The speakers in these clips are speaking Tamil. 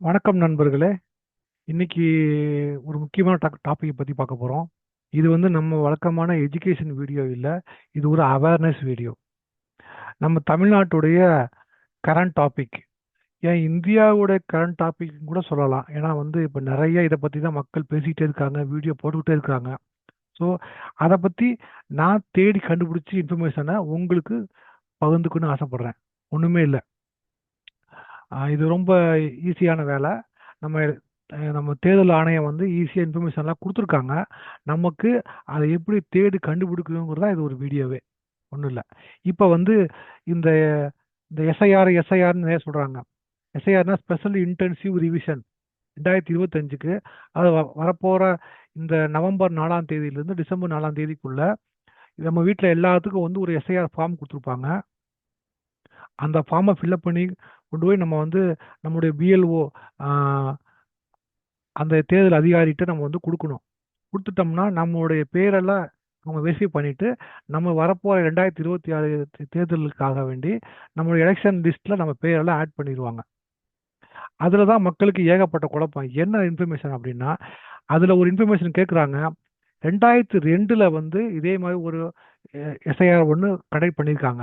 வணக்கம் நண்பர்களே. இன்னைக்கு ஒரு முக்கியமான டாக் டாப்பிக்கை பற்றி பார்க்க போகிறோம் இது வந்து நம்ம வழக்கமான எஜுகேஷன் வீடியோ இல்லை இது ஒரு அவேர்னஸ் வீடியோ. நம்ம தமிழ்நாட்டுடைய கரண்ட் டாபிக் ஏன் இந்தியாவுடைய கரண்ட் டாபிக் கூட சொல்லலாம். ஏன்னா வந்து இப்போ நிறைய இதை பற்றி தான் மக்கள் பேசிக்கிட்டே இருக்காங்க வீடியோ போட்டுக்கிட்டே இருக்காங்க. ஸோ அதை பற்றி நான் தேடி கண்டுபிடிச்சி இன்ஃபர்மேஷனை உங்களுக்கு பகிர்ந்துக்குன்னு ஆசைப்பட்றேன். ஒன்றுமே இல்லை. இது ரொம்ப ஈஸியான வேலை. நம்ம நம்ம தேர்தல் ஆணையம் வந்து ஈஸியாக இன்ஃபர்மேஷன்லாம் கொடுத்துருக்காங்க. நமக்கு அதை எப்படி தேடி கண்டுபிடிக்கணுங்கிறது தான் இது ஒரு வீடியோவே. ஒன்றும் இல்லை. இப்போ வந்து இந்த இந்த எஸ்ஐஆர் எஸ்ஐஆர்னு நிறைய சொல்கிறாங்க எஸ்ஐஆர்னா ஸ்பெஷல் இன்டென்சிவ் ரிவிஷன் ரெண்டாயிரத்தி இருபத்தஞ்சுக்கு. அது வ- வரப்போகிற இந்த நவம்பர் நாலாம் தேதியிலேருந்து டிசம்பர் நாலாம் தேதிக்குள்ளே நம்ம வீட்டில் எல்லாத்துக்கும் வந்து ஒரு எஸ்ஐஆர் ஃபார்ம் கொடுத்துருப்பாங்க. அந்த ஃபார்மை ஃபில்அப் பண்ணி கொண்டு போய் நம்ம வந்து நம்முடைய பிஎல்ஓ அந்த தேர்தல் அதிகாரிகிட்ட நம்ம வந்து கொடுக்கணும். கொடுத்துட்டோம்னா நம்மளுடைய பேரெல்லாம் அவங்க வெரிஃபை பண்ணிட்டு நம்ம வரப்போகிற ரெண்டாயிரத்தி இருபத்தி ஆறு தேர்தலுக்காக வேண்டி நம்மளுடைய எலெக்ஷன் லிஸ்ட்டில் நம்ம பேரெல்லாம் ஆட் பண்ணிடுவாங்க. அதில் தான் மக்களுக்கு ஏகப்பட்ட குழப்பம். என்ன இன்ஃபர்மேஷன் அப்படின்னா அதில் ஒரு இன்ஃபர்மேஷன் கேட்குறாங்க. ரெண்டாயிரத்தி ரெண்டில் வந்து இதே மாதிரி ஒரு எஸ்ஐஆர் ஒன்று கண்டக்ட் பண்ணியிருக்காங்க.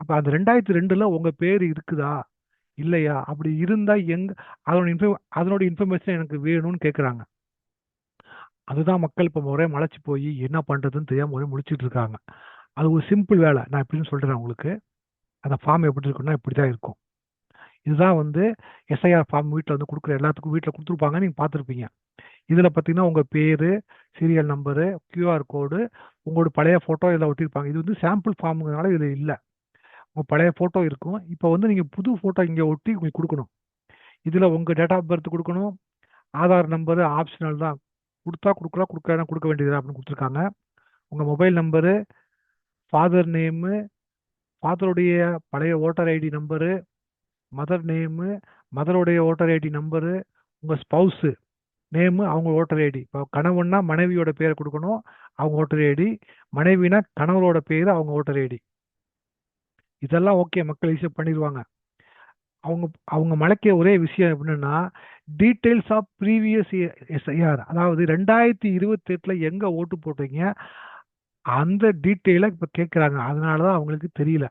அப்போ அந்த ரெண்டாயிரத்தி ரெண்டில் உங்கள் பேர் இருக்குதா? இல்லையா? அப்படி இருந்தால் எங்க அதனோட இன்ஃபர் அதனோட இன்ஃபர்மேஷன் எனக்கு வேணும்னு கேட்குறாங்க அதுதான் மக்கள் இப்போ ஒரே மலைச்சு போய் என்ன பண்ணுறதுன்னு தெரியாமல் ஒரே முடிச்சுட்டு இருக்காங்க. அது ஒரு சிம்பிள் வேலை. நான் எப்படின்னு சொல்கிறேன் உங்களுக்கு. அந்த ஃபார்ம் எப்படி இருக்குன்னா இப்படி தான் இருக்கும். இதுதான் வந்து எஸ்ஐஆர் ஃபார்ம் வீட்டில் வந்து கொடுக்குற எல்லாத்துக்கும் வீட்டில் கொடுத்துருப்பாங்க நீங்கள் பார்த்துருப்பீங்க. இதில் பார்த்தீங்கன்னா உங்கள் பேர் சீரியல் நம்பரு கியூஆர் கோடு உங்களோட பழைய ஃபோட்டோ இதில் ஒட்டியிருப்பாங்க. இது வந்து சாம்பிள் ஃபார்முங்கிறனால இதில் இல்லை. உங்கள் பழைய ஃபோட்டோ இருக்கும். இப்போ வந்து நீங்கள் புது ஃபோட்டோ இங்கே ஒட்டி உங்களுக்கு கொடுக்கணும். இதில் உங்கள் டேட் ஆஃப் பர்த் கொடுக்கணும். ஆதார் நம்பரு ஆப்ஷனல் தான். கொடுத்தா கொடுக்கலாம் கொடுக்கலாம் கொடுக்க வேண்டியது அப்படின்னு கொடுத்துருக்காங்க. உங்கள் மொபைல் நம்பரு ஃபாதர் நேமு ஃபாதருடைய பழைய voter ID number mother name மதருடைய voter ID number உங்கள் ஸ்பவுஸு நேமு அவங்க ஓட்டர் ஐடி இப்போ கணவன்னா மனைவியோட பேரை கொடுக்கணும். அவங்க ஓட்டர் ஐடி மனைவினா கணவரோட பேர் அவங்க ஓட்டர் ஐடி இதெல்லாம் ஓகே மக்கள் ஈஸியாக பண்ணிடுவாங்க அவங்க அவங்க மலைக்க ஒரே விஷயம் எப்படின்னா டீட்டெயில்ஸ் ஆஃப் ப்ரீவியஸ் எஸ்ஐஆர் அதாவது ரெண்டாயிரத்தி இருபத்தி எட்டில் எங்கே ஓட்டு போட்டீங்க அந்த டீட்டெயிலை இப்போ கேட்குறாங்க அதனால தான் அவங்களுக்கு தெரியல.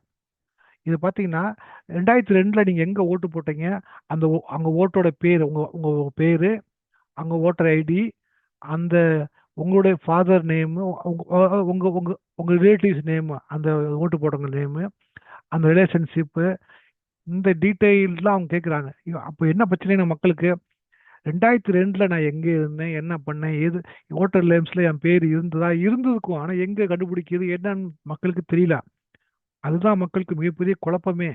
இது பார்த்தீங்கன்னா ரெண்டாயிரத்தி ரெண்டில் நீங்கள் எங்கே ஓட்டு போட்டீங்க அந்த ஓ- அங்கே ஓட்டோட பேர் உங்கள் உங்கள் பேர் அங்கே ஓட்டர் ஐடி அந்த உங்களுடைய ஃபாதர் நேமு உங்கள் உங்கள் உங்கள் உங்கள் ரிலேட்டிவ்ஸ் நேமு அந்த ஓட்டு போட்டவங்க நேமு அந்த ரிலேஷன்ஷிப்பு இந்த டீட்டெயில்லாம் அவங்க கேட்குறாங்க அப்போ என்ன பிரச்சனை மக்களுக்கு? ரெண்டாயிரத்தி ரெண்டில் நான் எங்கே இருந்தேன்? என்ன பண்ணேன்? எது ஓட்டர் லேம்ஸில் என் பேர் இருந்ததா? இருந்திருக்கும். ஆனால் எங்கே கண்டுபிடிக்கிறது? என்னன்னு மக்களுக்கு தெரியல. அதுதான் மக்களுக்கு மிகப்பெரிய குழப்பமே.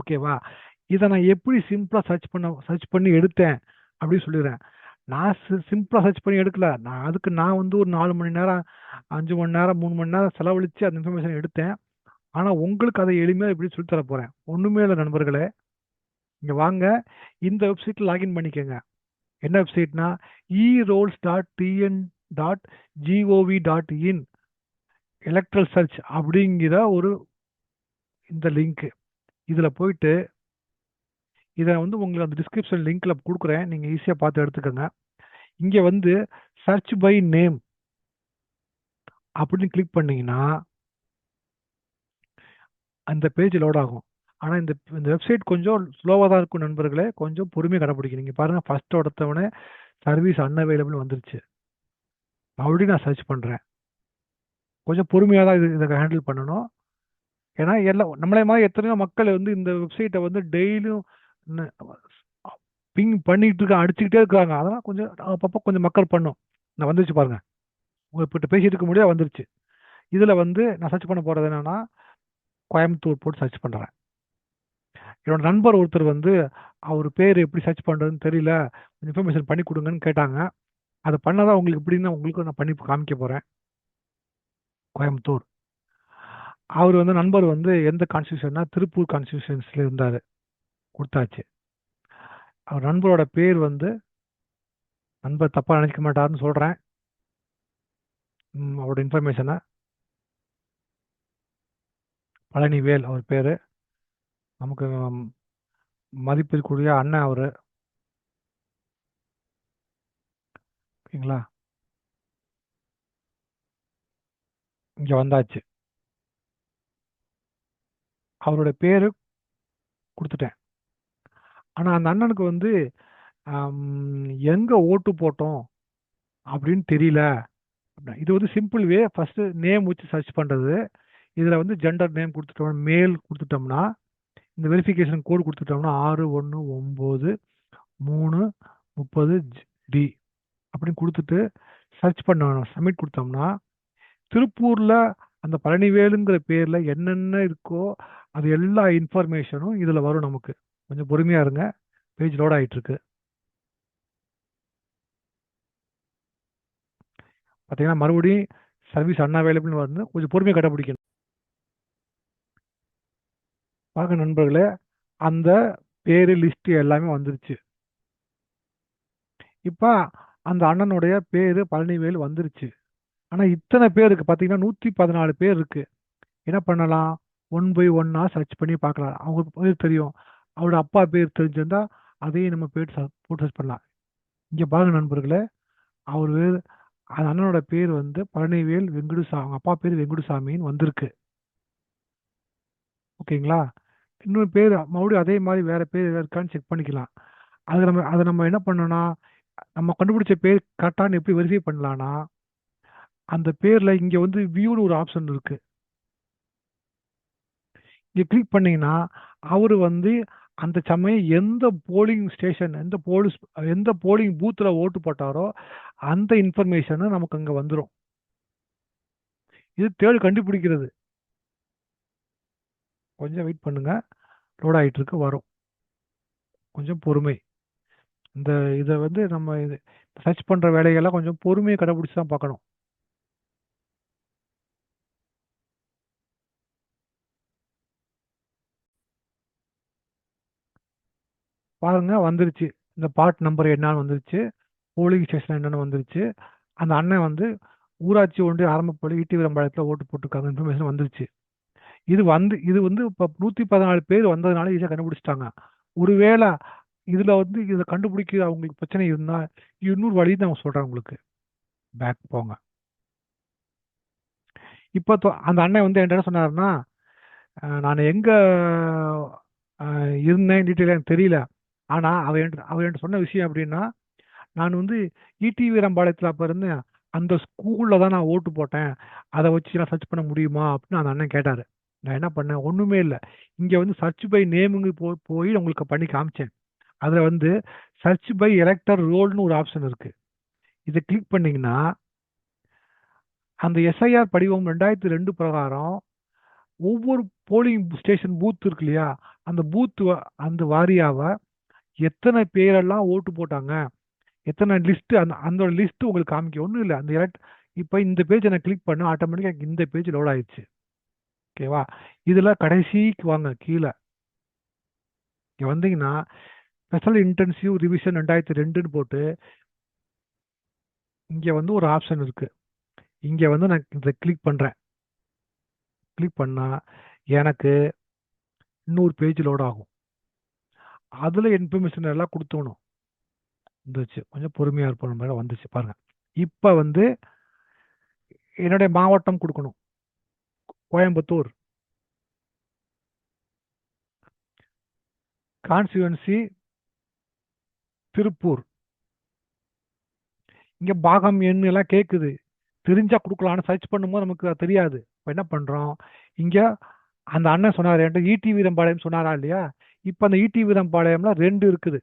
ஓகேவா? இதை நான் எப்படி சிம்பிளாக சர்ச் பண்ண சர்ச் பண்ணி எடுத்தேன் அப்படின்னு சொல்லிடுறேன். நான் சிம்பிளாக சர்ச் பண்ணி எடுக்கல. நான் அதுக்கு நான் வந்து ஒரு நாலு மணி நேரம் அஞ்சு மணி நேரம் மூணு மணி நேரம் செலவழித்து அந்த இன்ஃபர்மேஷன் எடுத்தேன். ஆனால் உங்களுக்கு அதை எளிமையாக எப்படி சொல்லி தர போகிறேன் ஒன்றுமே இல்லை நண்பர்களே. இங்க வாங்க. இந்த வெப்சைட்டில் லாகின் பண்ணிக்கோங்க. என்ன வெப்சைட்னா e rolls dot TN dot gov dot in electoral search அப்படிங்கிற ஒரு இந்த லிங்க்கு இதில் போயிட்டு இதை வந்து உங்களுக்கு அந்த டிஸ்கிரிப்ஷன் லிங்க்ல கொடுக்குறேன். நீங்கள் ஈஸியாக பார்த்து எடுத்துக்கோங்க. இங்கே வந்து சர்ச் பை நேம் அப்படின்னு கிளிக் பண்ணீங்கன்னா அந்த பேஜ் லோட் ஆகும். ஆனால் இந்த இந்த வெப்சைட் கொஞ்சம் ஸ்லோவாக தான் இருக்கும் நண்பர்களே. கொஞ்சம் பொறுமையாக கடைப்பிடிக்கும் நீங்கள் பாருங்கள் ஃபஸ்ட் எடுத்தவொடனே சர்வீஸ் அன்அவைலபிள் வந்துருச்சு. மறுபடியும் நான் சர்ச் பண்ணுறேன் கொஞ்சம் பொறுமையாக தான் இது இதை ஹேண்டில் பண்ணணும். ஏன்னா எல்லாம் நம்மளே மாதிரி எத்தனையோ மக்கள் வந்து இந்த வெப்சைட்டை வந்து டெய்லியும் பிங் பண்ணிட்டு இருக்க அடிச்சுக்கிட்டே இருக்காங்க. அதெல்லாம் கொஞ்சம் அப்பப்போ கொஞ்சம் மக்கள் பண்ணும். நான் வந்துருச்சு பாருங்க. உங்கள் இப்போ பேசிட்டு இருக்க முடியாது வந்துருச்சு. இதில் வந்து நான் சர்ச் பண்ண போகிறது என்னென்னா கோயம்புத்தூர் போட்டு சர்ச் பண்ணுறேன் என்னோட நண்பர் ஒருத்தர் வந்து அவர் பேர் எப்படி சர்ச் பண்ணுறதுன்னு தெரியல. இன்ஃபர்மேஷன் பண்ணி கொடுங்கன்னு கேட்டாங்க. அதை பண்ணாதான் உங்களுக்கு எப்படின்னு உங்களுக்கு நான் பண்ணி காமிக்க போகிறேன் கோயம்புத்தூர். அவர் வந்து நண்பர் வந்து எந்த கான்ஸ்டியூஷன்னா திருப்பூர் கான்ஸ்டியூஷன்ஸில் இருந்தார். கொடுத்தாச்சு. அவர் நண்பரோட பேர் வந்து நண்பர் தப்பாக நினைக்க மாட்டாருன்னு சொல்கிறேன் அவரோட இன்ஃபர்மேஷனை பழனிவேல் அவர் பேர். நமக்கு மதிப்பிற்குரிய அண்ணன் அவர். ஓகேங்களா? இங்கே வந்தாச்சு. அவரோட பேர் கொடுத்துட்டேன். ஆனால் அந்த அண்ணனுக்கு வந்து எங்கே ஓட்டு போட்டோம் அப்படின்னு தெரியல. இது வந்து சிம்பிள் வே ஃபஸ்ட்டு நேம் வச்சு சர்ச் பண்ணுறது இதில் வந்து ஜெண்டர் நேம் கொடுத்துட்டோம் மேல் கொடுத்துட்டோம்னா இந்த வெரிஃபிகேஷன் கோட் கொடுத்துட்டோம்னா ஆறு ஒன்று ஒம்பது மூணு முப்பது டி அப்படின்னு கொடுத்துட்டு சர்ச் பண்ண சப்மிட் கொடுத்தோம்னா திருப்பூரில் அந்த பழனிவேலுங்கிற பேரில் என்னென்ன இருக்கோ அது எல்லா இன்ஃபர்மேஷனும் இதில் வரும் நமக்கு. கொஞ்சம் பொறுமையாக இருங்க. பேஜ் லோட் ஆகிட்டுருக்கு பார்த்தீங்கன்னா மறுபடியும் சர்வீஸ் அன்அவைலபிள்னு வந்து கொஞ்சம் பொறுமையை கடைப்பிடிக்கணும். பாருங்க நண்பர்களே அந்த பேரு லிஸ்ட் எல்லாமே வந்துருச்சு. இப்ப அந்த அண்ணனுடைய பேரு பழனிவேல் வந்துருச்சு. ஆனா இத்தனை பேர் இருக்கு பாத்தீங்கன்னா நூத்தி பதினாலு பேர் இருக்கு. என்ன பண்ணலாம்? ஒன் பை ஒன்னா சர்ச் பண்ணி பார்க்கலாம். அவங்க பேர் தெரியும். அவரோட அப்பா பேர் தெரிஞ்சிருந்தா அதையும் நம்ம பேர் போட்டு சர்ச் பண்ணலாம். இங்க பாருங்க நண்பர்களே அவர் பேர் அந்த அண்ணனோட பேர் வந்து பழனிவேல் வெங்குடுசா அவங்க அப்பா பேர் வெங்குடுசாமின்னு வந்திருக்கு. ஓகேங்களா? இன்னொரு பேர் மறுபடியும் அதே மாதிரி வேற பேர் ஏதாவது இருக்கான்னு செக் பண்ணிக்கலாம். அது நம்ம அதை நம்ம என்ன பண்ணோம்னா நம்ம கண்டுபிடிச்ச பேர் கரெக்டானு எப்படி வெரிஃபை பண்ணலாம்னா அந்த பேர்ல இங்க வந்து வியூன்னு ஒரு ஆப்ஷன் இருக்கு. இங்க கிளிக் பண்ணீங்கன்னா அவரு வந்து அந்த சமயம் எந்த போலிங் ஸ்டேஷன் எந்த போலீஸ் எந்த போலிங் பூத்தில் ஓட்டு போட்டாரோ அந்த இன்ஃபர்மேஷனு நமக்கு அங்கே வந்துடும் இது தேடு கண்டுபிடிக்கிறது. கொஞ்சம் வெயிட் பண்ணுங்க. லோட் ஆயிட்டு இருக்கு வரும். கொஞ்சம் பொறுமை. இந்த இதை வந்து நம்ம இது சர்ச் பண்ணுற வேலைகள்லாம் கொஞ்சம் பொறுமையை கடைபிடிச்சு தான் பார்க்கணும். பாருங்க வந்துருச்சு. இந்த பார்ட் நம்பர் என்னன்னு வந்துருச்சு. போலிங் ஸ்டேஷன் என்னன்னு வந்துருச்சு. அந்த அண்ணன் வந்து ஊராட்சி ஒன்றிய ஆரம்பப்பள்ளி ஈட்டி விளம்பாளையத்தில் ஓட்டு போட்டிருக்காங்க இன்ஃபர்மேஷன் வந்துருச்சு. இது வந்து இது வந்து இப்போ நூற்றி பதினாலு பேர் வந்ததுனால ஈஸியாக கண்டுபிடிச்சிட்டாங்க. ஒருவேளை இதில் வந்து இதை கண்டுபிடிக்க அவங்களுக்கு பிரச்சனை இருந்தால் இன்னொரு வழி நான் சொல்கிறேன் உங்களுக்கு. பேக் போங்க. இப்போ அந்த அண்ணன் வந்து என்ன சொன்னார்னா நான் எங்கே இருந்தேன் டீட்டெயில் எனக்கு தெரியல. ஆனால் அவர் என்கிட்ட அவர் என்கிட்ட சொன்ன விஷயம் அப்படின்னா நான் வந்து இடிவி வீரம்பாளையத்தில் அப்போ இருந்தேன் அந்த ஸ்கூலில் தான் நான் ஓட்டு போட்டேன். அதை வச்சு நான் சர்ச் பண்ண முடியுமா? அப்படின்னு அந்த அண்ணன் கேட்டார். நான் என்ன பண்ணேன்? ஒன்றுமே இல்லை. இங்கே வந்து சர்ச் பை நேமுங்க போ போய் உங்களுக்கு பண்ணி காமிச்சேன். அதில் வந்து சர்ச் பை எலக்டர் ரோல்னு ஒரு ஆப்ஷன் இருக்குது இதை கிளிக் பண்ணிங்கன்னா அந்த எஸ்ஐஆர் படிவம் ரெண்டாயிரத்தி ரெண்டு பிரகாரம் ஒவ்வொரு போலிங் ஸ்டேஷன் பூத் இருக்கு இல்லையா? அந்த பூத் அந்த வாரியாவை எத்தனை பேரெல்லாம் ஓட்டு போட்டாங்க? எத்தனை லிஸ்ட் அந்த அந்த லிஸ்ட் உங்களுக்கு காமிக்க ஒன்றும் இல்லை. அந்த எலக்ட் இப்போ இந்த பேஜ் நான் கிளிக் பண்ண ஆட்டோமேட்டிக்காக இந்த பேஜ் லோட் ஆயிடுச்சு. ஓகேவா இதில் கடைசிக்கு வாங்க கீழே. இங்கே வந்தீங்கன்னா ஸ்பெஷல் இன்டென்சிவ் ரிவிஷன் ரெண்டாயிரத்தி ரெண்டுன்னு போட்டு இங்கே வந்து ஒரு ஆப்ஷன் இருக்குது இங்கே வந்து நான் இதை கிளிக் பண்ணுறேன் கிளிக் பண்ணால் எனக்கு இன்னொரு பேஜ் லோட் ஆகும். அதில் இன்ஃபர்மேஷன் எல்லாம் கொடுத்தோணும் வந்துச்சு. கொஞ்சம் பொறுமையாக இருப்போம். நம்ம வந்துச்சு. பாருங்கள் இப்போ வந்து என்னுடைய மாவட்டம் கொடுக்கணும். கோயம்புத்தூர். கான்ஸ்டுவன்சி திருப்பூர். இங்கே பாகம் எண் எல்லாம் கேட்குது தெரிஞ்சா கொடுக்கலாம்னு சர்ச் பண்ணும்போது நமக்கு அது தெரியாது. இப்போ என்ன பண்ணுறோம் இங்கே அந்த அண்ணன் சொன்னார் என்கிட்ட ஈட்டி வீரம்பாளையம் சொன்னாரா இல்லையா? இப்போ அந்த ஈட்டி வீரம்பாளையம்ல ரெண்டு இருக்குது.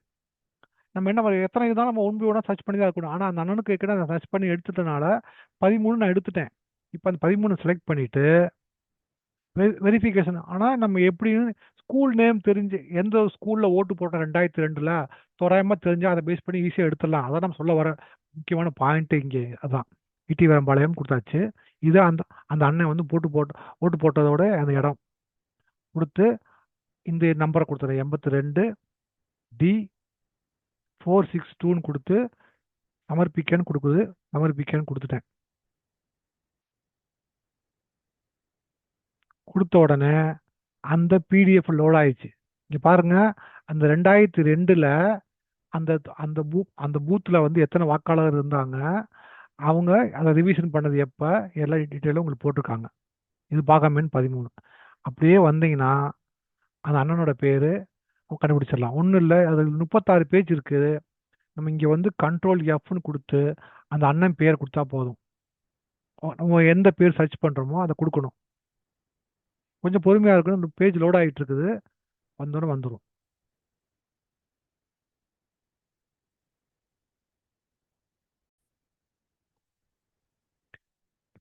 நம்ம என்ன பண்ண- எத்தனை இதுதான் நம்ம ஒன் சர்ச் பண்ணி தான் இருக்கணும். ஆனால் அந்த அண்ணனுக்கு ஏற்கனவே நான் சர்ச் பண்ணி எடுத்துட்டனால பதிமூணு நான் எடுத்துட்டேன். இப்போ அந்த பதிமூணு செலக்ட் பண்ணிவிட்டு வெரிஃபிகேஷன் ஆனால் நம்ம எப்படின்னு ஸ்கூல் நேம் தெரிஞ்சு எந்த ஸ்கூலில் ஓட்டு போட்டோம் ரெண்டாயிரத்தி ரெண்டில் தோராயமாக தெரிஞ்சால் அதை பேஸ் பண்ணி ஈஸியாக எடுத்துடலாம். அதான் நம்ம சொல்ல வர முக்கியமான பாயிண்ட்டு இங்கே. அதான். இட்டி வேம்பாளையம் கொடுத்தாச்சு. இது அந்த அந்த அண்ணன் வந்து போட்டு போட்டு ஓட்டு போட்டதோட அந்த இடம் கொடுத்து இந்த நம்பரை கொடுத்துறேன் எண்பத்தி ரெண்டு டி ஃபோர் சிக்ஸ் டூன்னு கொடுத்து சமர்ப்பிக்கன்னு கொடுக்குது. சமர்ப்பிக்கன்னு கொடுத்துட்டேன். கொடுத்த உடனே அந்த பிடிஎஃப் லோட் ஆயிடுச்சு. இங்கே பாருங்க அந்த ரெண்டாயிரத்தி ரெண்டில் அந்த அந்த பூ அந்த பூத்தில் வந்து எத்தனை வாக்காளர் இருந்தாங்க அவங்க அதை ரிவிஷன் பண்ணது எப்போ எல்லா டீட்டெயிலும் உங்களுக்கு போட்டிருக்காங்க. இது பாகமெண் பதிமூணு. அப்படியே வந்தீங்கன்னா அந்த அண்ணனோட பேர் கண்டுபிடிச்சிடலாம். ஒன்றும் இல்லை அது முப்பத்தாறு பேஜ் இருக்குது நம்ம இங்கே வந்து கண்ட்ரோல் எஃப்னு கொடுத்து அந்த அண்ணன் பேர் கொடுத்தா போதும். நம்ம எந்த பேர் சர்ச் பண்ணுறோமோ அதை கொடுக்கணும். கொஞ்சம் பொறுமையாக இருக்கணும். இந்த பேஜ் லோட் ஆகிட்டு இருக்குது வந்தோடனே வந்துடும்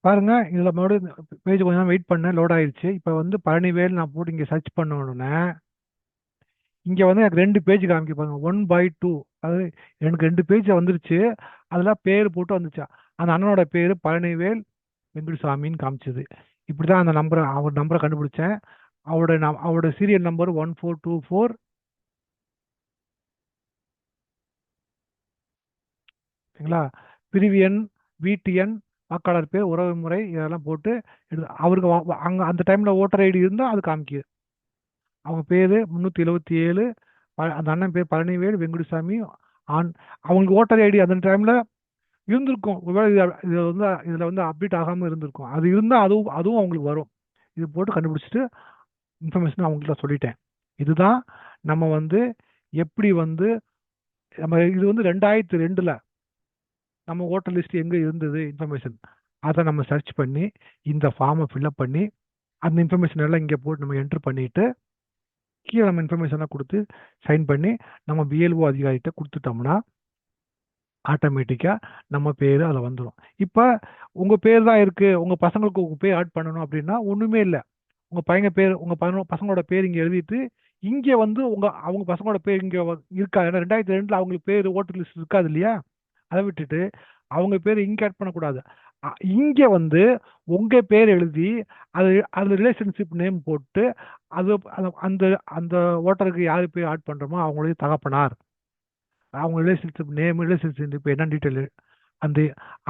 பாருங்க இதில் மறுபடியும் பேஜ் கொஞ்ச நேரம் வெயிட் பண்ணேன். லோட் ஆயிடுச்சு இப்போ வந்து பழனிவேல் நான் போட்டு இங்கே சர்ச் பண்ணணுன்னே இங்கே வந்து எனக்கு ரெண்டு பேஜ் காமிக்க பாருங்க. ஒன் பை டூ அது எனக்கு ரெண்டு பேஜ் வந்துருச்சு. அதில் பேர் போட்டு வந்துச்சா? அந்த அண்ணனோட பேர் பழனிவேல் வெங்கடசாமின்னு காமிச்சது. இப்படி தான் அந்த நம்பரை அவர் நம்பரை கண்டுபிடிச்சேன். அவரோட நம் அவரோட serial number one four two four சரிங்களா? பிரிவு எண் வீட்டு எண் வாக்காளர் பேர் உறவு முறை இதெல்லாம் போட்டு எடுத்து அவருக்கு அங்கே அந்த டைமில் ஓட்டர் ஐடி இருந்தால் அது காமிக்குது. அவங்க பேர் முந்நூற்றி எழுபத்தி ஏழு அந்த அண்ணன் பேர் பழனிவேல் வெங்குடிசாமி ஆண் அவங்களுக்கு ஓட்டர் ஐடி அந்த டைமில் இருந்திருக்கும். ஒருவேளை இது வந்து இதில் வந்து அப்டேட் ஆகாமல் இருந்திருக்கும். அது இருந்தால் அதுவும் அதுவும் அவங்களுக்கு வரும். இது போட்டு கண்டுபிடிச்சிட்டு இன்ஃபர்மேஷன் அவங்கள்ட்ட சொல்லிட்டேன். இதுதான் நம்ம வந்து எப்படி வந்து நம்ம இது வந்து ரெண்டாயிரத்தி ரெண்டில் நம்ம ஓட்டர் லிஸ்ட் எங்கே இருந்தது இன்ஃபர்மேஷன் அதை நம்ம சர்ச் பண்ணி இந்த ஃபார்மை ஃபில்அப் பண்ணி அந்த இன்ஃபர்மேஷன் எல்லாம் இங்கே போட்டு நம்ம என்ட்ரு பண்ணிட்டு கீழே நம்ம இன்ஃபர்மேஷன்லாம் கொடுத்து சைன் பண்ணி நம்ம பிஎல்ஓ அதிகாரிகிட்ட கொடுத்துட்டோம்னா ஆட்டோமேட்டிக்காக நம்ம பேர் அதில் வந்துடும் இப்போ உங்கள் பேர் தான் இருக்குது உங்கள் பசங்களுக்கு உங்கள் பேர் ஆட் பண்ணணும் அப்படின்னா ஒன்றுமே இல்லை. உங்கள் பையங்க பேர் உங்கள் பதினோ பசங்களோட பேர் இங்கே எழுதிட்டு இங்கே வந்து உங்கள் அவங்க பசங்களோட பேர் இங்கே இருக்கா? ஏன்னா ரெண்டாயிரத்தி ரெண்டில் அவங்களுக்கு பேர் ஓட்டர் லிஸ்ட் இருக்காது இல்லையா? அதை விட்டுட்டு அவங்க பேர் இங்கே ஆட் பண்ணக்கூடாது. இங்கே வந்து உங்கள் பேர் எழுதி அது அதில் ரிலேஷன்ஷிப் நேம் போட்டு அது- அந்த அந்த ஓட்டருக்கு யார் பேர் ஆட் பண்ணுறோமோ அவங்களுடைய தகப்பனார். அவங்க ரிலேஷன்ஷிப் நேம் ரிலேஷன்ஷிப் என்ன டீட்டெயில் அந்த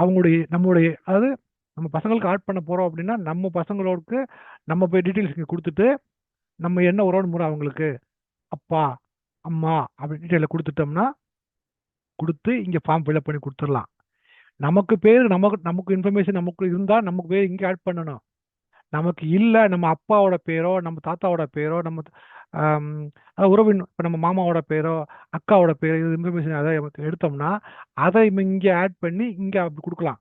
அவங்களுடைய நம்மளுடைய அதாவது நம்ம பசங்களுக்கு ஆட் பண்ண போகிறோம் அப்படின்னா நம்ம பசங்களோடுக்கு நம்ம போய் டீட்டெயில்ஸ் இங்கே கொடுத்துட்டு நம்ம என்ன உறவுன்னு முறை அவங்களுக்கு அப்பா அம்மா அப்படி டீட்டெயிலை கொடுத்துட்டோம்னா கொடுத்து இங்கே ஃபார்ம் ஃபில்அப் பண்ணி கொடுத்துடலாம். நமக்கு பேர் நமக்கு நமக்கு இன்ஃபர்மேஷன் நமக்கு இருந்தால் நமக்கு பேர் இங்கே ஆட் பண்ணணும். நமக்கு இல்லை நம்ம அப்பாவோட பேரோ நம்ம தாத்தாவோட பேரோ நம்ம அதாவது உறவின் இப்போ நம்ம மாமாவோட பேரோ அக்காவோட பேரோ இது இன்ஃபர்மேஷன் அதை எடுத்தோம்னா அதை இங்கே ஆட் பண்ணி இங்கே அப்படி கொடுக்கலாம்.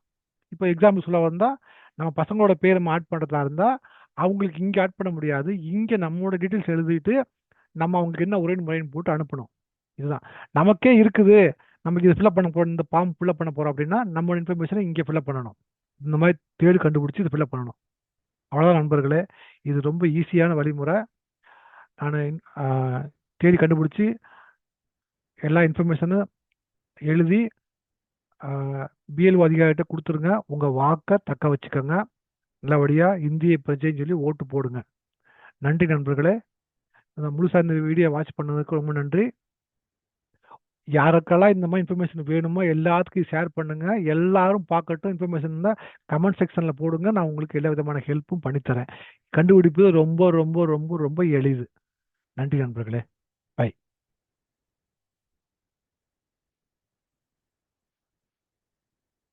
இப்போ எக்ஸாம்பிள் சொல்ல வந்தால் நம்ம பசங்களோட பேர் நம்ம ஆட் பண்ணுறதா இருந்தால் அவங்களுக்கு இங்கே ஆட் பண்ண முடியாது. இங்கே நம்மளோட டீட்டெயில்ஸ் எழுதிட்டு நம்ம அவங்களுக்கு என்ன உரையின் முறைன்னு போட்டு அனுப்பணும். இதுதான். நமக்கே இருக்குது. நமக்கு இது ஃபில்அப் பண்ண போகிறோம் இந்த ஃபார்ம் ஃபில்அப் பண்ண போகிறோம் அப்படின்னா நம்மளோட இன்ஃபர்மேஷனை இங்கே ஃபில்அப் பண்ணணும். இந்த மாதிரி தேடி கண்டுபிடிச்சி இதை ஃபில்அப் பண்ணணும். அவ்வளோதான் நண்பர்களே. இது ரொம்ப ஈஸியான வழிமுறை. நான் தேடி கண்டுபிடிச்சி எல்லா இன்ஃபர்மேஷனும் எழுதி பிஎல்ஓ அதிகாரிகிட்ட கொடுத்துருங்க. உங்கள் வாக்கை தக்க வச்சுக்கோங்க. நல்லபடியாக இந்திய பிரஜைன்னு சொல்லி ஓட்டு போடுங்க. நன்றி நண்பர்களே. இந்த முழுசா இந்த வீடியோ வாட்ச் பண்ணதுக்கு ரொம்ப நன்றி. யாருக்கெல்லாம் இந்த மாதிரி இன்ஃபர்மேஷன் வேணுமோ எல்லாத்துக்கும் ஷேர் பண்ணுங்க. எல்லாரும் பார்க்கட்டும். இன்ஃபர்மேஷன் தான் கமெண்ட் செக்ஷனில் போடுங்க. நான் உங்களுக்கு எல்லா விதமான ஹெல்ப்பும் பண்ணித்தரேன். கண்டுபிடிப்பது ரொம்ப ரொம்ப ரொம்ப ரொம்ப எளிது. நன்றி நண்பர்களே.